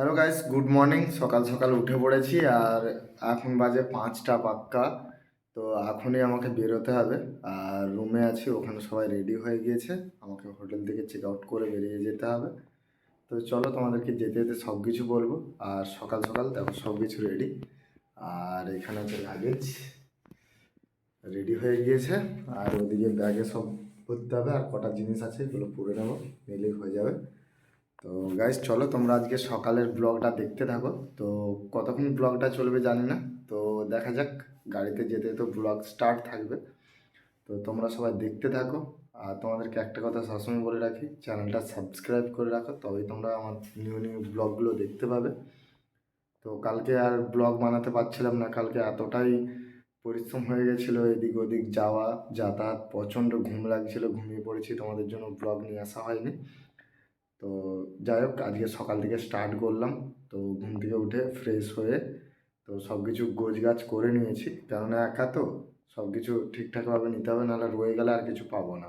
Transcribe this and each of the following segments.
Hello guys good morning সকাল সকাল উঠে পড়েছি আর এখন বাজে পাঁচটা পাক্কা। তো এখনই আমাকে বেরোতে হবে। আর রুমে আছি, ওখানে সবাই রেডি হয়ে গিয়েছে। আমাকে হোটেল থেকে চেক আউট করে বেরিয়ে যেতে হবে। তো চলো তোমাদেরকে যেতে যেতে সব কিছু বলব। আর সকাল সকাল দেখো সব কিছু রেডি আর এখানে হচ্ছে লাগেজ রেডি হয়ে গিয়েছে। আর ওদিকে ব্যাগে সব ভরতে হবে। আর কটা জিনিস আছে এগুলো পুরে নেব, নিলেই হয়ে যাবে। তো গাইজ চলো তোমরা আজকে সকালের ব্লগটা দেখতে থাকো। তো কতক্ষণ ব্লগটা চলবে জানি না। তো দেখা যাক, গাড়িতে যেতে তো ব্লগ স্টার্ট থাকবে। তো তোমরা সবাই দেখতে থাকো। আর তোমাদেরকে একটা কথা সবসময় বলে রাখি, চ্যানেলটা সাবস্ক্রাইব করে রাখো, তবেই তোমরা আমার নিউ নিউ ব্লগগুলো দেখতে পাবে। তো কালকে আর ব্লগ বানাতে পারছিলাম না, কালকে এতটাই পরিশ্রম হয়ে গেছিল, এদিক ওদিক যাওয়া, যাতায়াত, প্রচণ্ড ঘুম লাগছিল, ঘুমিয়ে পড়েছি, তোমাদের জন্য ব্লগ নিয়ে আসা হয়নি। তো যাই হোক আজকে সকাল থেকে স্টার্ট করলাম। তো ঘুম থেকে উঠে ফ্রেশ হয়ে তো সব কিছু গোছ গাছ করে নিয়েছি। কেননা একা তো সব কিছু ঠিকঠাকভাবে নিতে হবে নাহলে রয়ে গেলে আর কিছু পাবো না।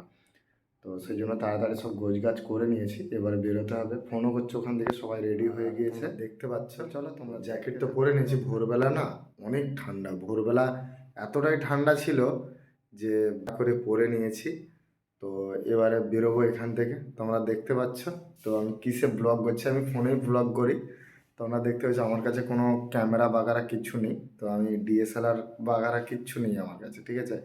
তো সেই জন্য তাড়াতাড়ি সব গোছ গাছ করে নিয়েছি এবারে বেরোতে হবে। ফোনও করছে ওখান থেকে সবাই রেডি হয়ে গিয়েছে। দেখতে পাচ্ছ। চলো তোমরা জ্যাকেট তো পরে নিয়েছি। ভোরবেলা না অনেক ঠান্ডা। ভোরবেলা এতটাই ঠান্ডা ছিল যে করে পরে নিয়েছি। তো এবারে বেরোবো এখান থেকে। তোমরা দেখতে পাচ্ছ। তো আমি কিসে ব্লগ করছি? আমি ফোনেই ব্লগ করি। তোমরা দেখতে পাচ্ছ আমার কাছে কোনো ক্যামেরা বাগারা কিচ্ছু নেই। তো আমি ডিএসএলআর বাগারা কিচ্ছু নেই আমার কাছে ঠিক আছে?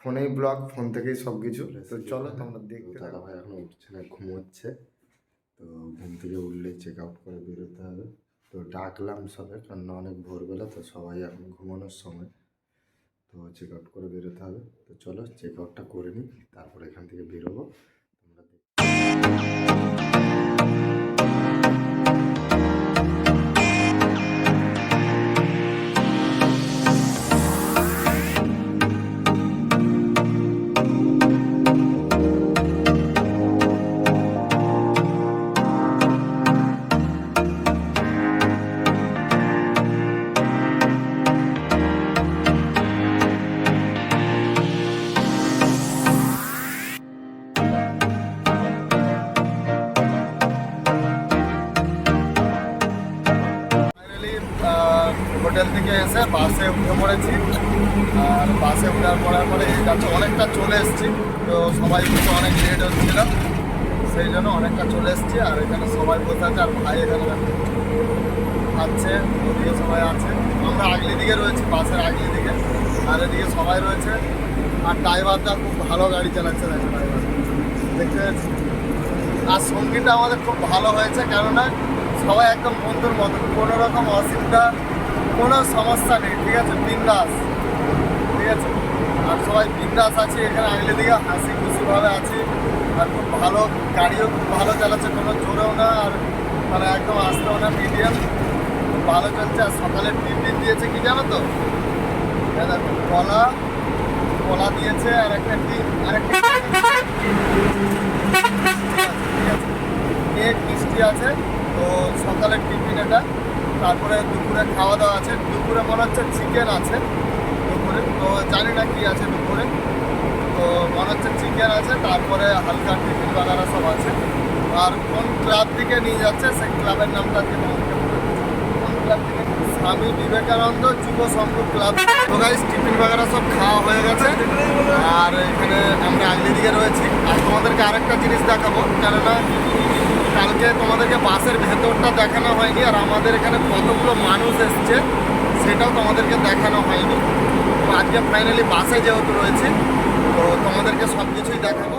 ফোনেই ব্লগ ফোন থেকেই সব কিছু তো চলো তোমরা দেখতে দাদা ভাই এখন উঠছে না ঘুমোচ্ছে। তো ঘুম থেকে উঠলে চেক আউট করে বেরোতে হবে। তো ডাকলাম সবে কারণ অনেক ভোরবেলা তো সবাই এখন ঘুমানোর সময়। তো চেক আউট করে বেরোতে হবে। তো চলো চেক আউটটা করে নিই, তারপর এখান থেকে বেরোবো। বাসে পড়েছি আর বাসে উঠার পড়ার পরে এই যাচ্ছে অনেকটা চলে এসেছি। তো সবাই কিন্তু অনেক লেট হচ্ছিল সেই জন্য অনেকটা চলে এসেছি। আর এখানে সবাই বসে আছে, আর ভাই এখানে আছে, ওদিকে সবাই আছে। আমরা আগলি দিকে রয়েছি, বাসের আগলি দিকে। আর এদিকে সবাই রয়েছে। আর ড্রাইভারটা খুব ভালো গাড়ি চালাচ্ছে, দেখো ড্রাইভার। দেখতে আর সঙ্গীটা আমাদের খুব ভালো হয়েছে, কেননা সবাই একদম বন্ধুর মতো কোনো রকম অসুবিধা কোনো সমস্যা নেই, ঠিক আছে? বিন্দাস, ঠিক আছে? আর সবাই বিন্দাস আছে, এখানে আগলে দিকে হাসি খুশিভাবে আছি। আর খুব ভালো গাড়িও খুব ভালো চালাচ্ছে, কোনো জোরেও না, আর মানে একদম আসতেও না মিডিয়াম খুব ভালো চলছে, আর সকালে টিফিন দিয়েছে কি জানো তো? কলা কলা দিয়েছে, আর একটা ডিম, আর একটা কেক মিষ্টি আছে তো সকালের টিফিন এটা তারপরে দুপুরে খাওয়া দাওয়া আছে। দুপুরে মনে হচ্ছে চিকেন আছে দুপুরে। তো জানি না কি আছে দুপুরে। তো মনে হচ্ছে চিকেন আছে, তারপরে হালকা টিফিন বাগারা সব আছে। আর কোন ক্লাব থেকে নিয়ে যাচ্ছে, সেই ক্লাবের নামটা কোন ক্লাব থেকে স্বামী বিবেকানন্দ যুব সংঘ ক্লাব। তো গাইস টিফিন বাগারা সব খাওয়া হয়ে গেছে। আর এখানে আমরা আগলি দিকে রয়েছি। আর তোমাদেরকে আরেকটা জিনিস দেখাবো। কেননা কালকে তোমাদেরকে বাসের ভেতরটা দেখানো হয়নি, আর আমাদের এখানে কতগুলো মানুষ এসছে সেটাও তোমাদেরকে দেখানো হয়নি। তো আজকে ফাইনালি বাসে যেহেতু রয়েছে, তো তোমাদেরকে সব কিছুই দেখাবো।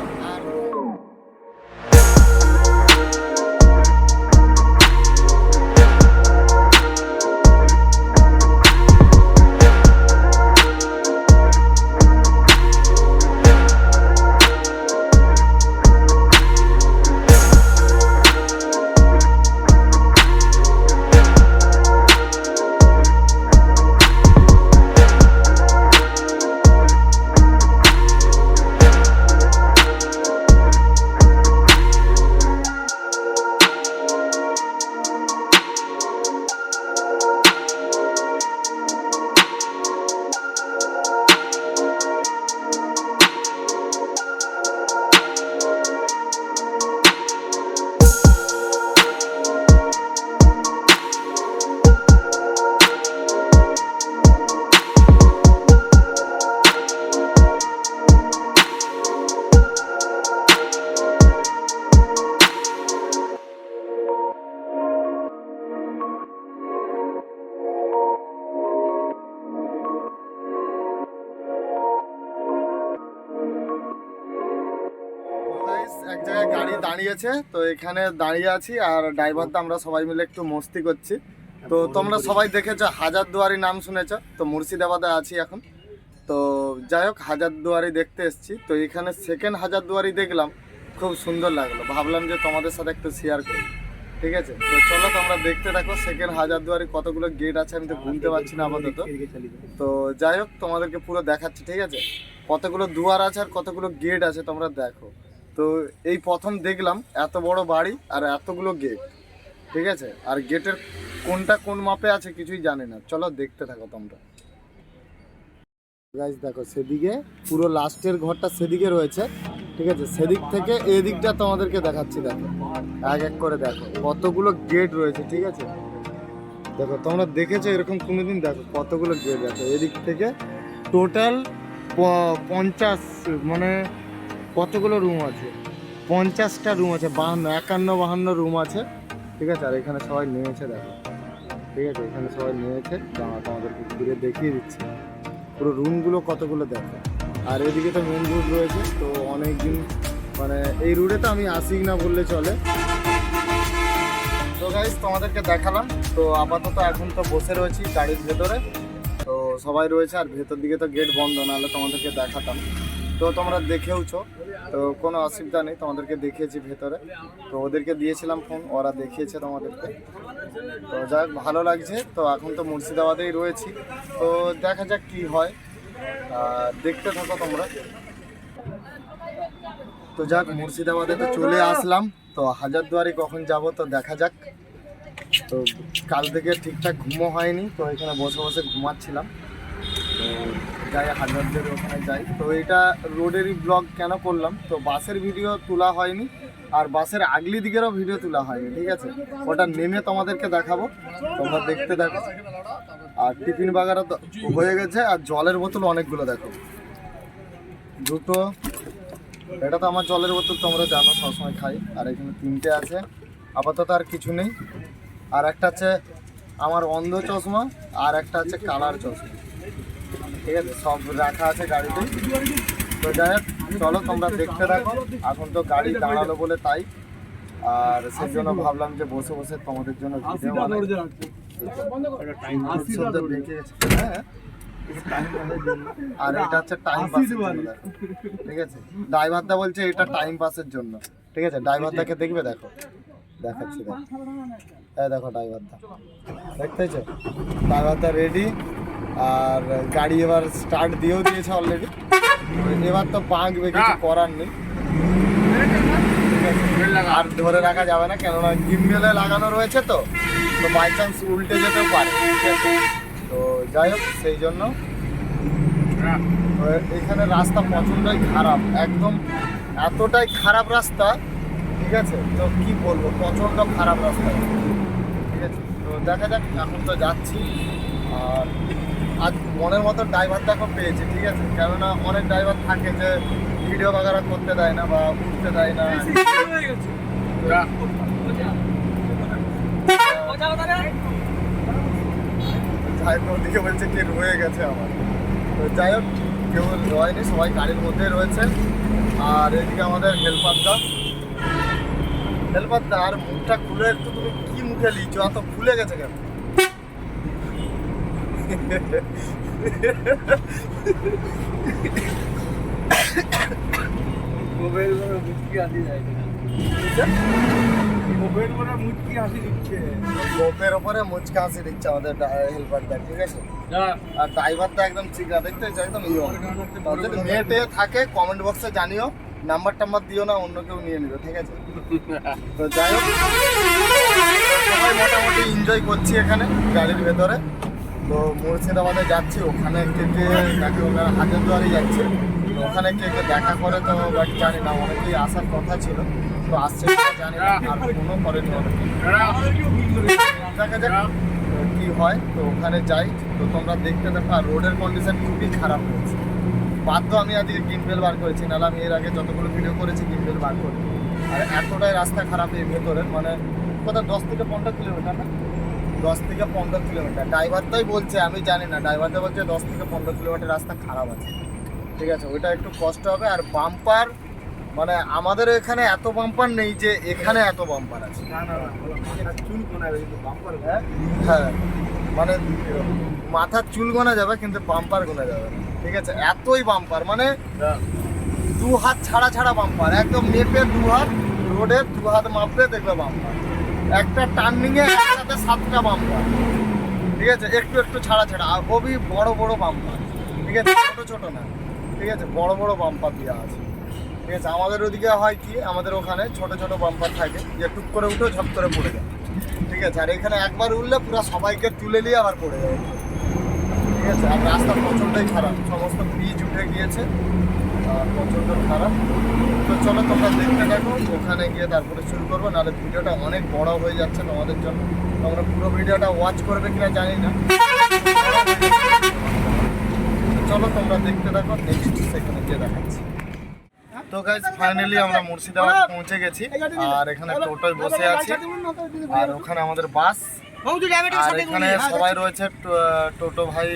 আর দাঁড়িয়েছে, তো এখানে দাঁড়িয়ে আছি আর ড্রাইভার তো আমরা সবাই মিলে একটু মস্তি করছি। তো তোমরা সবাই দেখেছ হাজারদুয়ারি নাম শুনেছ, তো মুর্শিদাবাদে আছি এখন। তো যাই হোক হাজারদুয়ারি দেখতে এসেছি। তো এখানে সেকেন্ড হাজারদুয়ারি দেখলাম, খুব সুন্দর লাগল। ভাবলাম যে তোমাদের সাথে একটু শেয়ার করি। ঠিক আছে? তো চলো তোমরা দেখতে থাকো সেকেন্ড হাজারদুয়ারি কতগুলো গেট আছে, আমি তো ঘুমতে পারছি না আপাতত। তো যাই হোক, তোমাদেরকে পুরো দেখাচ্ছি, ঠিক আছে? কতগুলো দুয়ার আছে আর কতগুলো গেট আছে, তোমরা দেখো। তো এই প্রথম দেখলাম এত বড় বাড়ি আর এতগুলো গেট ঠিক আছে? আর গেটের কোনটা কোন মাপে আছে কিছুই জানি না। চলো দেখতে থাকো তোমরা। গাইজ দেখো, সেদিকে পুরো লাস্টের ঘরটা সেদিকে রয়েছে, ঠিক আছে? সেদিক থেকে এদিকটা তোমাদেরকে দেখাচ্ছি, দেখো। এক এক করে দেখো। কতগুলো গেট রয়েছে, ঠিক আছে? দেখো, তোমরা দেখেছ এরকম কোনোদিন? দেখো, কতগুলো গেট দেখো। এদিক থেকে টোটাল পঞ্চাশ মানে কতগুলো রুম আছে? পঞ্চাশটা রুম আছে, বাহান্ন, একান্ন, বাহান্ন রুম আছে। ঠিক আছে? আর এখানে সবাই নিয়েছে দেখো। ঠিক আছে? এখানে সবাই নিয়েছে দাঁড়া তোমাদেরকে ঘুরে দেখিয়ে দিচ্ছি। পুরো রুমগুলো কতগুলো দেখো? আর এদিকে তো মেন রোড রয়েছে, তো অনেক দিন মানে এই রুটে তো আমি আসি না বললে চলে। তো গাইজ তোমাদেরকে দেখালাম। তো আপাতত এখন তো বসে রয়েছি গাড়ির ভেতরে। তো সবাই রয়েছে, আর ভেতর দিকে তো গেট বন্ধ, নাহলে তোমাদেরকে দেখাতাম। তো তোমরা দেখেওছো, তো কোনো অসুবিধা নেই, তোমাদেরকে দেখিয়েছি ভেতরে। তো ওদেরকে দিয়েছিলাম ফোন, ওরা দেখিয়েছে তোমাদেরকে। তো যাই হোক ভালো লাগছে। তো এখন তো মুর্শিদাবাদেই রয়েছি। তো দেখা যাক কি হয়। দেখতে থাকো তোমরা। তো যাক, মুর্শিদাবাদে তো চলে আসলাম। তো হাজারদুয়ারি কখন যাব তো দেখা যাক। তো কাল থেকে ঠিকঠাক ঘুমও হয়নি, তো এখানে বসে বসে ঘুমাচ্ছিলাম। যাই হাজারদুয়ারি ওখানে যাই। তো এটা রোডেরই ব্লগ কেন করলাম? তো বাসের ভিডিও তোলা হয়নি, আর বাসের আগলি দিকেরও ভিডিও তোলা হয়নি, ঠিক আছে? ওটা নেমে তোমাদেরকে দেখাবো। তোমরা দেখতে দেখো। আর টিফিন বাগারও তো হয়ে গেছে, আর জলের বোতল অনেকগুলো দেখো। দুটো। এটা তো আমার জলের বোতল, তোমরা জানো, সবসময় খাই। আর এখানে তিনটে আছে। আপাতত আর কিছু নেই। আর একটা আছে আমার অন্ধ চশমা, আর একটা আছে কালার চশমা। ঠিক আছে সব রাখা আছে গাড়িতে। তো যাই হোক চলো তোমরা দেখতে থাকো। এখন তো গাড়ি দাঁড়াল বলে তাই। আর সেই জন্য ভাবলাম যে বসে বসে তোমাদের জন্য ভিডিও। হ্যাঁ আর এটা হচ্ছে টাইম পাসের ঠিক আছে? ড্রাইভারদা বলছে এটা টাইম পাসের জন্য। ঠিক আছে? ড্রাইভারদাকে দেখবে দেখো। দেখাচ্ছি দেখো। এই দেখো ড্রাইভারদা দেখতেছো ড্রাইভারদা রেডি আর গাড়ি এবার স্টার্ট দিয়েও দিয়েছে অলরেডি এবার তো বাঁকবে কিছু করার নেই। আর ধরে রাখা যাবে না কেননা গিম্বেলে লাগানো রয়েছে তো। তো বাই চান্স উল্টে যেতেও পারে। ঠিক আছে তো যাই হোক সেই জন্য তো এখানে রাস্তা প্রচণ্ডই খারাপ। একদম এতটাই খারাপ রাস্তা ঠিক আছে? তো কি বলব প্রচণ্ড খারাপ রাস্তা। ঠিক আছে? তো দেখা যাক এখন তো যাচ্ছি। আর আজ মনের মতো ড্রাইভার দেখো পেয়েছি ঠিক আছে? কেননা অনেক ড্রাইভার থাকে যে ভিডিও বাগারা করতে দেয় না বা উঠতে দেয় না। ওদিকে বলছে কে রয়ে গেছে আমার। তো যাই হোক কেউ রয়নি সবাই গাড়ির মধ্যে রয়েছে। আর এদিকে আমাদের আর মুখটা খুলে একটু তুমি কি মুখে লিচো এত ফুলে গেছে কেন? গোপের ওপরে মুচকা হাসি দিচ্ছে আমাদের ঠিক আছে? আর ড্রাইভারটা একদম দেখতে হচ্ছে একদম ইয়ে যদি মেয়ে টেয়ে থাকে কমেন্ট বক্সে জানিও নাম্বার টাম্বার দিও না অন্য কেউ নিয়ে নিবে ঠিক আছে? তো যাই হোক সবাই মোটামুটি এনজয় করছি এখানে গাড়ির ভেতরে। তো মুর্শিদাবাদে যাচ্ছি, ওখানে কে কে দেখে ওনারা হাজারদুয়ারি যাচ্ছে, তো ওখানে কে কে দেখা করে তো বাট জানি না, অনেকেই আসার কথা ছিল, তো আসছে জানি না, আর কোনো করেনি অনেকে। দেখা কি হয়, তো ওখানে যাই, তো তোমরা দেখতে দেখো, আর রোডের কন্ডিশন খুবই খারাপ হয়েছে। বাধ্য আমি আজকে গিম্বেল বার করেছি, নাহলে আমি এর আগে যতগুলো ভিডিও করেছি গিম্বেল বার করি আর এতটাই রাস্তা খারাপ এই ভেতরে মানে কোথাও দশ থেকে পনেরো কিলোমিটার না? দশ থেকে পনেরো কিলোমিটার। ড্রাইভারটাই বলছে আমি জানি না। ড্রাইভারটা বলছে দশ থেকে পনেরো কিলোমিটার রাস্তা খারাপ আছে। ঠিক আছে ওইটা একটু কষ্ট হবে। আর বাম্পার মানে আমাদের এখানে এত বাম্পার নেই যে এখানে এত বাম্পার আছে। হ্যাঁ হ্যাঁ। মানে মাথার চুল গোনা যাবে কিন্তু বাম্পার গোনা যাবে ঠিক আছে এতই বাম্পার মানে দু হাত ছাড়া ছাড়া বাম্পার একদম মেপে দু হাত রোডে দু হাত মাপবে দেখবে বাম্পার একটা টার্নিং এ একসাথে সাতটা বাম্পার ঠিক আছে? একটু একটু ছাড়া ছাড়া। আর খুবই বড় বড় বাম্পার ঠিক আছে? ছোট ছোট না। ঠিক আছে? বড় বড় বাম্পার দেওয়া আছে। ঠিক আছে? আমাদের ওদিকে হয় কি? আমাদের ওখানে ছোট ছোট বাম্পার থাকে। যে টুক করে উঠে ঝপ করে পড়ে যায়। ঠিক আছে? আর এখানে একবার উঠলে পুরো সবাইকে তুলে নিয়ে আবার পড়ে যায়। ঠিক আছে? আর রাস্তা প্রচণ্ডই খারাপ। সমস্ত ব্রিজ উঠে গিয়েছে। প্রচণ্ড খারাপ। তো চলো তোমরা দেখতে থাকো, ওখানে গিয়ে তারপরে শুরু করব, নাহলে ভিডিওটা অনেক বড় হয়ে যাচ্ছে তোমাদের জন্য। তোমরা পুরো ভিডিওটা ওয়াচ করবে কিনা জানি না। চলো তোমরা দেখতে থাকো নেক্সট সেখানে গিয়ে দেখাচ্ছি। তো গাইজ ফাইনালি আমরা মুর্শিদাবাদ পৌঁছে গেছি, আর এখানে টোটোয় বসে আছি। আর ওখানে আমাদের বাস আর এখানে সবাই রয়েছে টোটো ভাই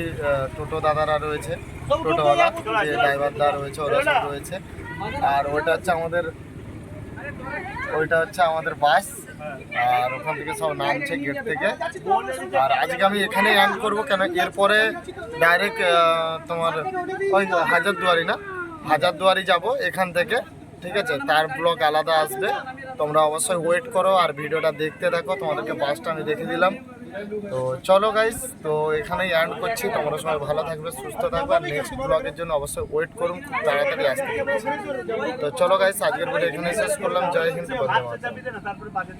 টোটো দাদারা রয়েছে টোটোওয়ালা যে ড্রাইভার দা রয়েছে ওরা সব রয়েছে। আর ওইটা হচ্ছে আমাদের ওইটা হচ্ছে আমাদের বাস। আর ওখান থেকে সব নামছে গেট থেকে। আর আজকে আমি এখানেই এন্ড করব কেন এরপরে ডাইরেক্ট তোমার ওই হাজারদুয়ারি না? হাজারদুয়ারি যাব এখান থেকে। ঠিক আছে, তার ব্লগ আলাদা আসবে। তোমরা অবশ্যই ওয়েট করো আর ভিডিওটা দেখতে থাকো, তোমাদেরকে বাসটা আমি দেখে দিলাম। তো চলো গাইস তো এখানেই অ্যান্ড করছি। তোমরা সবাই ভালো থাকবে, সুস্থ থাকবে আর নেক্সট ব্লগের জন্য অবশ্যই ওয়েট করুন, খুব তাড়াতাড়ি আসতে। তো চলো গাইস আজকের ভিডিও এখানেই শেষ করলাম। জয় হিন্দ বাজে